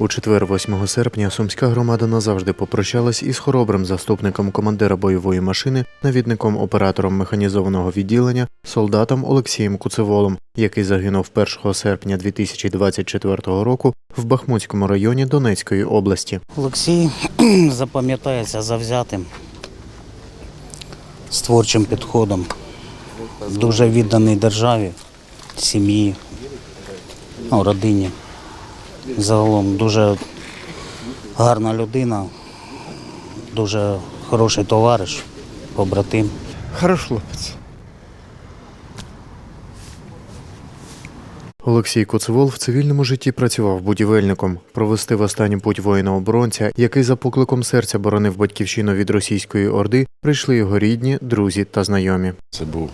У четвер, 8 серпня, сумська громада назавжди попрощалась із хоробрим заступником командира бойової машини, навідником оператором механізованого відділення, солдатом Олексієм Куцеволом, який загинув 1 серпня 2024 року в Бахмутському районі Донецької області. Олексій запам'ятається завзятим, з творчим підходом, дуже відданий державі, сім'ї, ну, родині. Загалом дуже гарна людина, дуже хороший товариш, побратим. Хорош хлопець. Олексій Куцевол в цивільному житті працював будівельником. Провести в останню путь воїна-оборонця, який за покликом серця боронив батьківщину від російської орди, прийшли його рідні, друзі та знайомі. Це був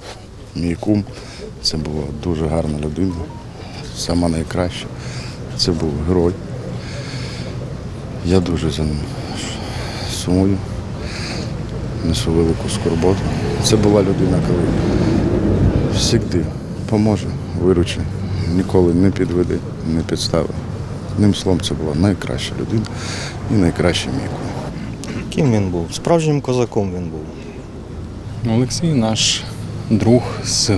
мій кум, це була дуже гарна людина, сама найкраща. Це був герой. Я дуже за ним сумую, несу велику скорботу. Це була людина, коли завжди поможе, виручи, ніколи не підведе, не підстави. Одним словом, це була найкраща людина і найкращий мій. Ким він був? Справжнім козаком він був. Олексій наш друг з,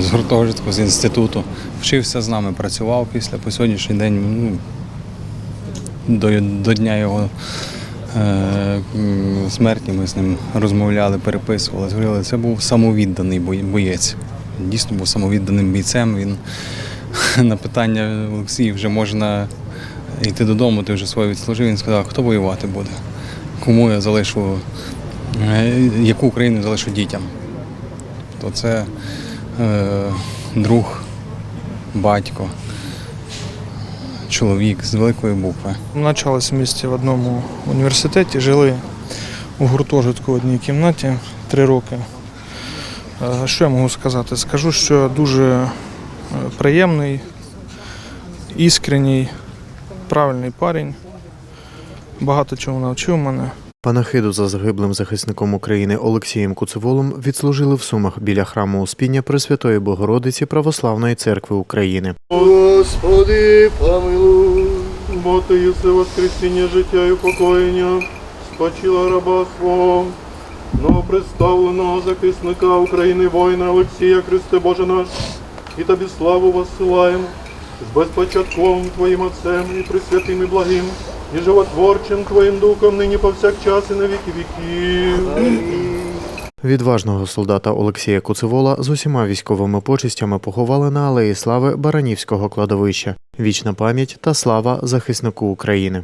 з гуртожитку, з інституту. Вчився з нами, працював після по сьогоднішній день. Ну, до, до дня його е, смерті ми з ним розмовляли, переписували. Говорили, це був самовідданий боєць. Дійсно був самовідданим бійцем. Він на питання Олексій, вже можна йти додому, ти вже своє відслужив. Він сказав, хто воювати буде, кому я залишу, е, яку Україну залишу дітям. То це е, друг, батько, чоловік з великої букви. Навчались в місті в одному університеті, жили у гуртожитку в одній кімнаті три роки. Е, Що я можу сказати? Скажу, що дуже е, приємний, іскренній, правильний парень. Багато чого навчив мене. Панахиду за загиблим захисником України Олексієм Куцеволом відслужили в Сумах біля храму Успіння Пресвятої Богородиці Православної церкви України. Господи, помилуй, бо ти єси воскресіння життя і упокоєння, спочила раба свого, новопредставленого захисника України воїна Олексія Христе Боже наш, і тобі славу воссилаємо з безпочатковим Твоїм Отцем і присвятим і благим, і животворчим Твоїм Духом нині повсякчас і на віки віків. Відважного солдата Олексія Куцевола з усіма військовими почестями поховали на алеї слави Баранівського кладовища. Вічна пам'ять та слава захиснику України.